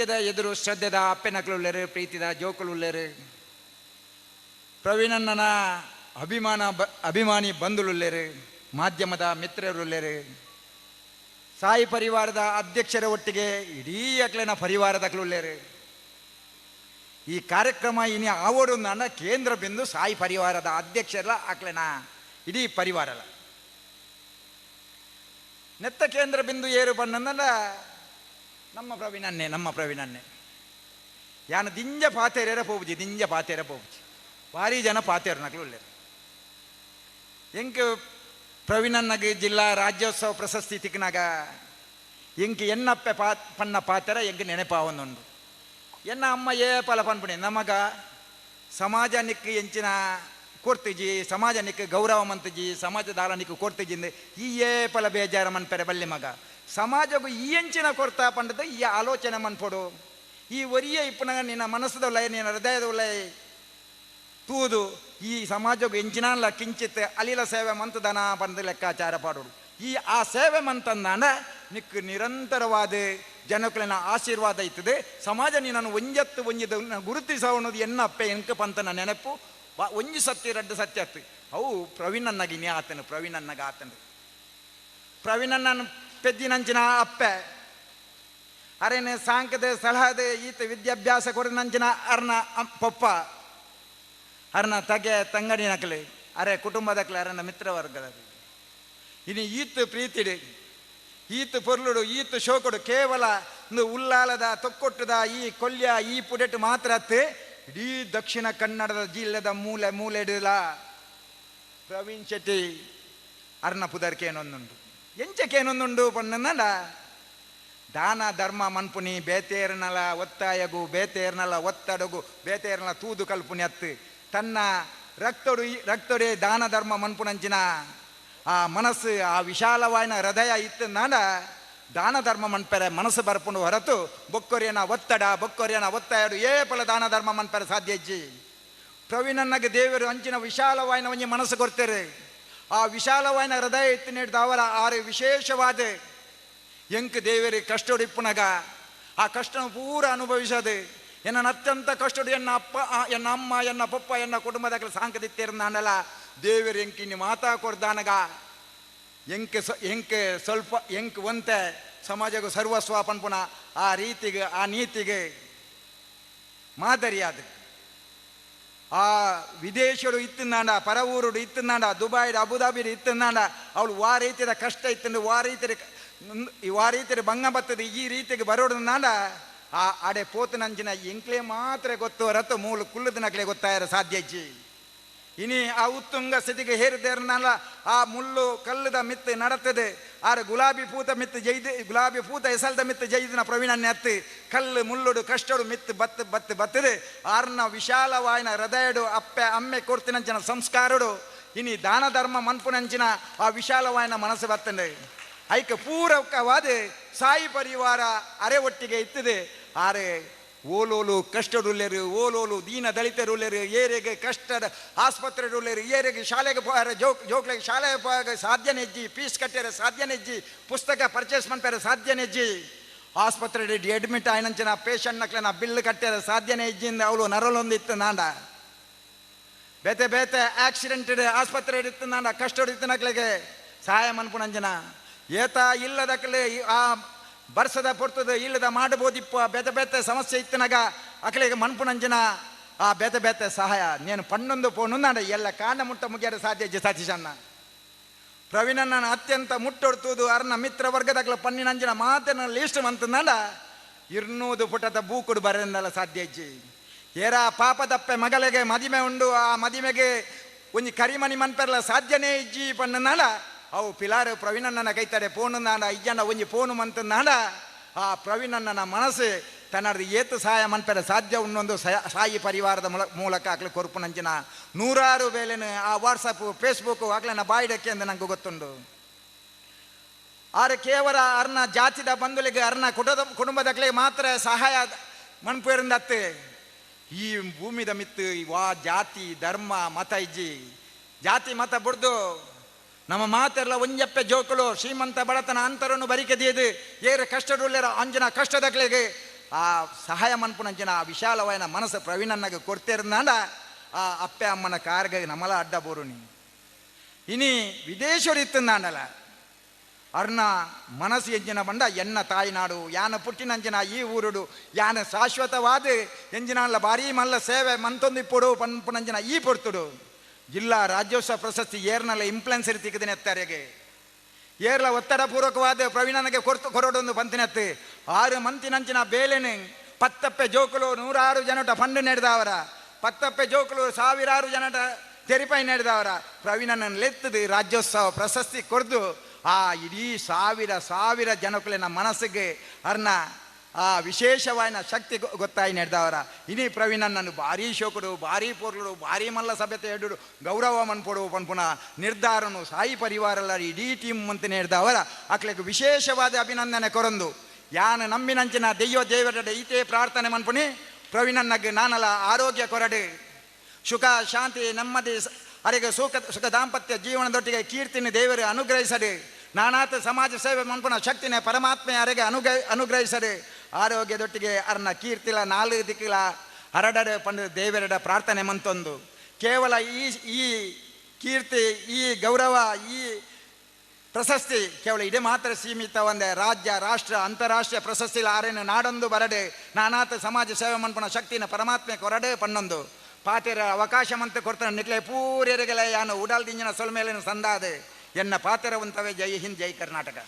ವೇದಿಕೆದ ಎದುರು ಶ್ರದ್ಧೆದ ಅಪ್ಪೆನಕಳುಳ್ಳರು ಪ್ರೀತಿದ ಜೋಕಳುಳ್ಳರು ಪ್ರವೀಣಣ್ಣನ ಅಭಿಮಾನ ಬ ಅಭಿಮಾನಿ ಬಂಧುಳುಳ್ಳರು ಮಾಧ್ಯಮದ ಮಿತ್ರರುಳ್ಳರು ಸಾಯಿ ಪರಿವಾರದ ಅಧ್ಯಕ್ಷರ ಒಟ್ಟಿಗೆ ಇಡೀ ಅಕ್ಲೆನ ಪರಿವಾರದಕ್ಳುಳ್ಳರು ಈ ಕಾರ್ಯಕ್ರಮ ಇನಿ ಆವಡು ನನ್ನ ಕೇಂದ್ರ ಬಿಂದು ಸಾಯಿ ಪರಿವಾರದ ಅಧ್ಯಕ್ಷರ ಅಕ್ಲೆನ ಇಡೀ ಪರಿವಾರಲ ನೆತ್ತ ಕೇಂದ್ರ ಬಿಂದು ಏರು ಬಣ್ಣಂದಲ್ಲ ನಮ್ಮ ಪ್ರವೀಣನ್ನೇ ನಮ್ಮ ಪ್ರವೀಣನ್ನೇ. ಯಾನ ದಿಂಜ ಪಾತೇರ ಪೋಪುಜಿ ದಿಂಜ ಪಾತೇರ ಪೋಪುಜಿ ಭಾರಿ ಜನ ಪಾತೇರು ನಕಲು ಉಳ್ಳೇರು ಎಂಕ್ ಪ್ರವೀಣನ್ನಗೆ ಜಿಲ್ಲಾ ರಾಜ್ಯೋತ್ಸವ ಪ್ರಶಸ್ತಿ ತಿಕ್ಕಿನಾಗ ಎಂಕ್ ಎನ್ನಪ್ಪೆ ಪಾ, ಪನ್ನ ಪಾತೆರ ಎಂಕ್ ನೆನಪಾವೊಂದುಂಡು ಎನ್ನ ಅಮ್ಮ ಏ ಪಲ ಪನ್ಪುಣಿ, ನಮಗ ಸಮಾಜ ನಿಕ್ ಎಂಚಿನ ಕೊಡ್ತಿಜಿ ಸಮಾಜ ನಿಕ್ ಗೌರವ ಮಂತಜಿ ಸಮಾಜದ ಕೊಡ್ತಿಜಿಂದ ಈ ಏ ಪಲ ಬೇಜಾರ ಮನ್ಪೆರೆ ಬಲ್ಲಿ ಮಗ. ಸಮಾಜಗೂ ಈ ಎಂಚಿನ ಕೊಡ್ತಾ ಪಂಡದ ಈ ಆಲೋಚನೆ ಮನ್ಪೊಡು ಈ ಒರಿಯ ಇಪ್ಪನ ನಿನ್ನ ಮನಸ್ಸದ ಲಯ ನಿನ್ನ ಹೃದಯದ ಲಯ ತೂದು. ಈ ಸಮಾಜಕ್ಕೂ ಎಂಚಿನಲ್ಲ ಕಿಂಚಿತ್ ಅಲಿಲ ಸೇವೆ ಮಂತದನ ಪಂದ ಲೆಕ್ಕಾಚಾರ ಪಾಡೋಡು. ಈ ಆ ಸೇವೆ ಮಂತಂದಾಂಡ ನಿಕ್ ನಿರಂತರವಾದ ಜನಕಲಿನ ಆಶೀರ್ವಾದ ಇತ್ತದೆ. ಸಮಾಜ ನಿನ್ನನ್ನು ಒಂಜತ್ತು ಒಂಜಿದ ಎನ್ನ ಅಪ್ಪೆ ಎಂಕ ಪಂತನ ನೆನಪು. ವ- ಒಂಜಿ ಸತ್ಯ ರಡ್ಡು ಸತ್ಯ ಅತ್ತು. ಅವು ಪ್ರವೀಣನ್ನಗಿ ನೀ ಆತನು, ಪ್ರವೀಣನ್ನಗ ಆತನು. ಪ್ರವೀಣನ್ನ ಪೆದ್ದಿನಂಚಿನ ಅಪ್ಪೆ. ಅರೇನೆ, ಸಾಂಕದ, ಸಲಹದೆ, ಈತ ವಿದ್ಯಾಭ್ಯಾಸ ಕೊಡನಂಚಿನ ಅರ್ನ ಪೊಪ್ಪ. ಅರ್ನ ತಗೆ, ತಂಗಡಿ ನಕಲಿ. ಅರೆ ಕುಟುಂಬದಕ್ಲೆ ಅರನ ಮಿತ್ರವರ್ಗದ ಇನ್ನು ಈತ್ ಪ್ರೀತಿಡಿ. ಈತ್ ಪೊರ್ಲುಡು, ಈತ್ ಶೋಕುಡು, ಕೇವಲ ಉಲ್ಲಾಲದ, ತೊಕ್ಕೊಟ್ಟದ, ಈ ಕೊಲ್ಯ, ಈ ಪುಡೆಟ್ ಮಾತ್ರ ಅತ್ತೆ. ಇಡೀ ದಕ್ಷಿಣ ಕನ್ನಡದ ಜಿಲ್ಲೆದ ಮೂಲೆ ಮೂಲೆಡುಲ ಪ್ರವೀಣ್ ಶೆಟ್ಟಿ ಅರ್ಣ ಪುದರ್ಕೇನೊಂದುಂಡು ಎಂಚಕೇನೊಂದುಂಡು ಪಣ್ಣನಲ್ಲ ದಾನ, ಧರ್ಮ, ಮನ್ಪುನಿ ಬೇತೇರ್ನಲ ಒತ್ತಾಯಗು ಬೇತೇರ್ನಲ ಒತ್ತಡಗು ಬೇತೇರ್ನಲ ತೂದು ಕಲ್ಪುನಿ ಅತ್ತು. ತನ್ನ ರಕ್ತೊಡು ರಕ್ತೊಡೆ ದಾನ, ಧರ್ಮ, ಮನ್ಪುನಂಚಿನ ಆ ಮನಸ್ಸು, ಆ ವಿಶಾಲವಾಯಿನ ಹೃದಯ ಇತ್ತು ನಾಡ ದಾನ ಧರ್ಮ ಮನ್ಪೆರೆ ಮನಸ್ಸು ಬರ್ಪುಂಡು ಹೊರತು ಬೊಕ್ಕೊರಿಯನ ಒತ್ತಡ, ಬೊಕ್ಕೊರಿಯನ ಒತ್ತಾಯಡು ಏ ಪಲ ದಾನ ಧರ್ಮ ಮನ್ಪೆರೆ ಸಾಧ್ಯ ಇಜ್ಜಿ. ಪ್ರವೀಣನ್ನಗೆ ದೇವರು ಅಂಚಿನ ವಿಶಾಲವಾಯಿನ ಒಂಜಿ ಮನಸ್ಸು ಕೊರ್ತೇರೆ. ಆ ವಿಶಾಲವಾಯಿನ ಹೃದಯ ಎತ್ತಿ ನೀಡಿದ ಅವರ ಆರು ವಿಶೇಷವಾದ. ಎಂಕ್ ದೇವರಿ ಇಪ್ಪುನಗ ಆ ಕಷ್ಟನ ಪೂರ ಅನುಭವಿಸದೆ, ಎನ್ನ ಅತ್ಯಂತ ಕಷ್ಟಡು ಎನ್ನ ಅಪ್ಪ ಎನ್ನ ಅಮ್ಮ, ಎನ್ನ ಪಪ್ಪ, ಎನ್ನ ಕುಟುಂಬದಾಗ ನಾನೆಲ್ಲ ದೇವರು ಎಂಕಿ ಮಾತಾ ಕೊಡ್ದಾನಗ ಎಂಕ್ ಸ- ಎಂಕೆ ಸ್ವಲ್ಪ, ಎಂಕ್ ಒಂತೆ ಸಮಾಜಕ್ಕೆ ಸರ್ವಸ್ವ ಪನ್ಪುನ ಆ ರೀತಿಗೆ, ಆ ನೀತಿಗೆ ಮಾದರಿಯಾದ. ಆ ವಿದೇಶರು ಇತ್ತಿನಾಂಡ ಪರ ಊರುಡು ದುಬೈ ದುಬೈಡ್ ಅಬುದಾಬಿಡ್ ಇತ್ತಿನಾಂಡ ಅವಳು ವಾ ರೀತಿಯ ಕಷ್ಟ ಇತ್ತು ವಾ ರೀತಿಯ ವಾ ರೀತಿಯ ಭಂಗ ಬತ್ತದೆ, ಈ ರೀತಿಗೆ ಬರೋಡನಾಂಡ ಆ ಅಡೆ ಪೋತನಂಚಿನ ಎಂಕ್ಲೆ ಮಾತ್ರ ಗೊತ್ತು ಹೊರತು ಮೂಲ ಕುಲ್ಲದನಕ್ಲೆ ಗೊತ್ತಾಯರ ಸಾಧ್ಯ ಇನಿ ಆ ಉತ್ತುಂಗ ಸ್ಥಿತಿಗೆ ಹೇರಿದೇರ್ನಲ್ಲ ಆ ಮುಳ್ಳು ಕಲ್ಲದ ಮಿತ್ತು ನಡತದೆ ಆರೆ ಗುಲಾಬಿ ಪೂತ ಮಿತ್ತ ಜೈದು, ಗುಲಾಬಿ ಪೂತ ಎಸಲ್ದ ಮಿತ್ತು ಜೈದಿನ ಪ್ರವೀಣನ್ನೇ ಅತ್ತಿ ಕಲ್ಲು ಮುಳ್ಳುಡು ಕಷ್ಟಡು ಮಿತ್ತು ಬತ್ತು ಬತ್ತು ಬತ್ತದೆ. ಆರ್ನ ವಿಶಾಲವಾಯಿನ ಹೃದಯಡು ಅಪ್ಪೆ ಅಮ್ಮೆ ಕೊರ್ತಿನಂಚಿನ ಸಂಸ್ಕಾರಡು, ಇನಿ ದಾನ ಧರ್ಮ ಮನ್ಪುನಂಚಿನ ಆ ವಿಶಾಲವಾಯಿನ ಮನಸ್ಸು ಬರ್ತಂಡೆ ಐಕ ಪೂರಕವಾದ ಸಾಯಿ ಪರಿವಾರ ಅರೆ ಒಟ್ಟಿಗೆ ಇತ್ತದೆ. ಆರೆ ಓಲೋಲು ಕಷ್ಟಡುಲ್ಲೆರು ಓಲೋಲು ದೀನ ದಲಿತರುಲ್ಲೆರು, ಏರೆಗೆ ಕಷ್ಟದ ಆಸ್ಪತ್ರೆಡುಲ್ಲೆರು ಏರೆಗೆ ಶಾಲೆಗೆ ಹೋಗಾರ ಜೋಕ್, ಜೋಕ್ಲೆಗೆ ಶಾಲೆಗೆ ಹೋಗ ಸಾಧ್ಯ ನೆಜ್ಜಿ ಫೀಸ್ ಕಟ್ಟಿರ ಸಾಧ್ಯ ನೆಜ್ಜಿ, ಪುಸ್ತಕ ಪರ್ಚೇಸ್ ಮಾಡ್ತಾರೆ ಸಾಧ್ಯ ನೆಜ್ಜಿ. ಆಸ್ಪತ್ರೆ ಅಡ್ಮಿಟ್ ಆಯ್ನಂಚಿನ ಪೇಷಂಟ್ ನಕ್ಲೆನ ಬಿಲ್ ಕಟ್ಟಿರ ಸಾಧ್ಯನೇ ಇಜ್ಜಿಂದ ಅವಳು ನರಲೊಂದಿತ್ತು ನಾಂಡ. ಬೇತೆ ಬೇತೆ ಆಕ್ಸಿಡೆಂಟ್ ಆಸ್ಪತ್ರೆ ಇತ್ತು ನಾಂಡ ಕಷ್ಟ ಇತ್ತು ನಕ್ಲೆಗೆ ಸಹಾಯ ಮನ್ಪುಣಂಜನ ಏತ ಇಲ್ಲದಕ್ಲೆ ಆ ಬರ್ಸದ ಪೊರ್ತದ ಇಲ್ಲದ ಮಾಡಬಹುದಿಪ್ಪ ಬೆತ ಬೆತ್ತ ಸಮಸ್ಯೆ ಇತ್ತನಾಗ ಮನ್ಪು ನಂಜನ ಆ ಬೆತ ಬೆತ್ತ ಸಹಾಯ. ನೇನು ಪಣ್ಣೊಂದು ಪೋನು ನಾಡ ಎಲ್ಲ ಕಾಂಡ ಮುಟ್ಟ ಮುಗಿಯರ ಸಾಧ್ಯ ಸತೀಶಣ್ಣ. ಪ್ರವೀಣನ ಅತ್ಯಂತ ಮುಟ್ಟೊಡ್ತುದು ಅರ್ನ ಮಿತ್ರ ವರ್ಗದಾಗಲ ಪನ್ನಿನಂಜನ ಮಾತಿನ ಲೀಸ್ಟ್ ಮಂತಂದಾಂಡ ಇರ್ನೂದು ಪುಟದ ಬೂಕುಡು ಬರೆದಲ್ಲ ಸಾಧ್ಯ ಇಜ್ಜಿ. ಏರ ಪಾಪದಪ್ಪೆ ಮಗಲಿಗೆ ಮದಿಮೆ ಉಂಡು, ಆ ಮದಿಮೆಗೆ ಒಂಜಿ ಕರಿಮಣಿ ಮನ್ಪೆರ್ಲ ಸಾಧ್ಯನೇ ಇಜ್ಜಿ ಪನ್ನನಾಡ ಅವು ಪಿಲಾರು ಪ್ರವೀಣಣ್ಣನ ಕೈತಾರೆ ಪೋನು ನಾಡ ಅಯ್ಯನ ಒಂಜಿ ಪೋನು ಮಂತನಾಡ ಆ ಪ್ರವೀಣಣ್ಣನ ಮನಸ್ಸು ತನ್ನದು ಏತು ಸಹಾಯ ಮನ್ಪೆರ, ಸಾಧ್ಯ ಉನ್ನೊಂದು ಸಯ- ಪರಿವಾರದ ಮೂಲ ಮೂಲಕ ಆಗ್ಲಿ ಕೊರ್ಪು ನಂಚಿನ. ನೂರಾರು ಬೇಲೆನ ಆ ವಾಟ್ಸಪ್ ಫೇಸ್ಬುಕ್ ಆಗ್ಲನ ಬಾಯಿಡಕ್ಕೆ ಎಂದು ನಂಗೆ ಗೊತ್ತುಂಡು. ಆರೆ ಕೇವಲ ಅರ್ನ ಜಾತಿದ ಬಂಧುಲಿಗೆ, ಅರ್ನ ಕುಟುಂಬ ಕುಟುಂಬದಕ್ಲೆ ಮಾತ್ರ ಸಹಾಯ ಮನ್ಪೇರಿಂದತ್ತೆ ಈ ಭೂಮಿದ ಮಿತ್ತು ವಾ ಜಾತಿ, ಧರ್ಮ, ಮತ ಇಜ್ಜಿ. ಜಾತಿ, ಮತ ಬುಡ್ದು ನಮ್ಮ ಮಾತೆಲ್ಲ ಒಂಜಪ್ಪೆ ಜೋಕುಲು, ಶ್ರೀಮಂತ ಬಡತನ ಅಂತರನ್ನು ಬರಿಕೆದಿಯದು, ಏರ ಕಷ್ಟಡುಲ್ಲೆರ ಅಂಜನ ಕಷ್ಟದಕ್ಲೆಗೆ ಆ ಸಹಾಯ ಮನ್ಪುನಂಚಿನ ಆ ವಿಶಾಲವಾದ ಮನಸ್ಸು ಪ್ರವೀಣನ್ನಾಗ ಕೊಡ್ತಿರ್ನಾಂಡ ಆ ಅಪ್ಪೆ ಅಮ್ಮನ ಕಾರ್ಗೆ ನಮಲ ಅಡ್ಡ ಬೋರುನಿ ಇನಿ ವಿದೇಶರು ಇತ್ತಂದಾಂಡಲ ಅರ್ನ ಮನಸ್ಸು ಎಂಜಿನ ಬಂಡ ಎನ್ನ ತಾಯಿನಾಡು, ಯಾನ ಪುಟ್ಟಿನಂಜನ ಈ ಊರುಡು, ಯಾನ ಶಾಶ್ವತವಾದ ಎಂಜಿನ ಭಾರಿ ಮಲ್ಲ ಸೇವೆ ಮಂತೊಂದು ಇಪ್ಪುಡು ಪನ್ಪುನಂಚಿನ ಈ ಪೊರ್ತುಡು. ಜಿಲ್ಲಾ ರಾಜ್ಯೋತ್ಸವ ಪ್ರಶಸ್ತಿ ಏರ್ನಲ್ಲ ಇಂಪ್ಲೆನ್ಸ್ ಇರ್ತಿಕ್ಕದನೆ ಎತ್ತಾರೆಗೆ ಏರ್ಲ ಒತ್ತಡ ಪೂರ್ವಕವಾದ ಪ್ರವೀಣನಿಗೆ ಕೊರ್ತು ಕೊರಡೊಂದು ಪಂತಿನತ್ತು. ಆರು ಮಂತಿನಂಚಿನ ಬೇಲೆನೆ ಪತ್ತಪ್ಪೆ ಜೋಕುಲು ನೂರಾರು ಜನಟ ಫಂಡ್ ನಡೆದವರ. ಪತ್ತಪ್ಪೆ ಜೋಕುಲು ಸಾವಿರಾರು ಜನಟ ತೆರಿಪೈ ನಡೆದವರ. ಪ್ರವೀಣನನ್ನು ಲೆತ್ತದು ರಾಜ್ಯೋತ್ಸವ ಪ್ರಶಸ್ತಿ ಕೊರೆದು. ಆ ಇಡೀ ಸಾವಿರ ಸಾವಿರ ಜನಕುಲಿನ ಮನಸ್ಸಿಗೆ ಅರ್ನ ಆ ವಿಶೇಷವಾದ ಶಕ್ತಿ ಗೊತ್ತಾಯಿ ನಡೆದವರ. ಇನಿ ಪ್ರವೀಣನನ್ನು ಭಾರಿ ಶೋಕಡು, ಭಾರಿ ಪೋರ್ಲು ಭಾರಿ ಮಲ್ಲ ಸಭ್ಯತೆ ಎಡು ಗೌರವ ಮನ್ಪೊಡು ಪನ್ಪುನ ನಿರ್ಧಾರನು ಸಾಯಿ ಪರಿವಾರಲ್ಲ ಇಡೀ ಟೀಮ್ ಅಂತ ನಡೆದವರ. ಅಕ್ಲೆಗೆ ವಿಶೇಷವಾದ ಅಭಿನಂದನೆ ಕೊರಂದು. ಯಾನ ನಂಬಿನಂಚಿನ ದೆಯ್ಯೋ ದೇವರ ಈತೆ ಪ್ರಾರ್ಥನೆ ಮನ್ಪುನಿ ಪ್ರವೀಣನ್ನಗೆ ನಾನಲ ಆರೋಗ್ಯ ಕೊರಡೆ. ಸುಖ, ಶಾಂತಿ, ನೆಮ್ಮದಿ ಅರೆಗೆ ಸುಖ ಸುಖ ದಾಂಪತ್ಯ ಜೀವನದೊಟ್ಟಿಗೆ ಕೀರ್ತಿನ ದೇವರು ಅನುಗ್ರಹಿಸದೆ ನಾನಾತ ಸಮಾಜ ಸೇವೆ ಮನ್ಪುನ ಶಕ್ತಿನೇ ಪರಮಾತ್ಮೆ ಅರೆಗೆ ಅನುಗ್ರಹ ಅನುಗ್ರಹಿಸದೆ ಆರೋಗ್ಯದೊಟ್ಟಿಗೆ ಅರ್ನ ಕೀರ್ತಿಲ, ನಾಲ್ಕು ದಿಕ್ಕಿಲ ಹರಡಡೆ ಪಂಡ ದೇವರಡ ಪ್ರಾರ್ಥನೆ ಮಂತೊಂದು. ಕೇವಲ ಈ ಈ ಕೀರ್ತಿ, ಈ ಗೌರವ, ಈ ಪ್ರಶಸ್ತಿ ಕೇವಲ ಇದೇ ಮಾತ್ರ ಸೀಮಿತ, ಒಂದೇ ರಾಜ್ಯ, ರಾಷ್ಟ್ರ, ಅಂತಾರಾಷ್ಟ್ರೀಯ ಪ್ರಶಸ್ತಿ ಆರೇನು ನಾಡೊಂದು ಬರಡೆ ನಾನಾತ ಸಮಾಜ ಸೇವೆ ಮನ್ಪುನ ಶಕ್ತಿನ ಪರಮಾತ್ಮೆ ಕೊರಡೆ ಪನ್ನೊಂದು. ಪಾತೆರ ಅವಕಾಶ ಮಂತ ಕೊಡ್ತಾನೆ ನಿಕ್ಲೆ ಪೂರ್ಯರಿಗೆಲ್ಲ ಯಾನು ಉಡಾಲ್ ದಿಂಜಿನ ಸೊಲ್ಮೇಲಿನ ಸಂದಾದೆ ಎನ್ನ ಪಾತೆರವಂತವೇ ಜೈ ಹಿಂದ್, ಜೈ ಕರ್ನಾಟಕ.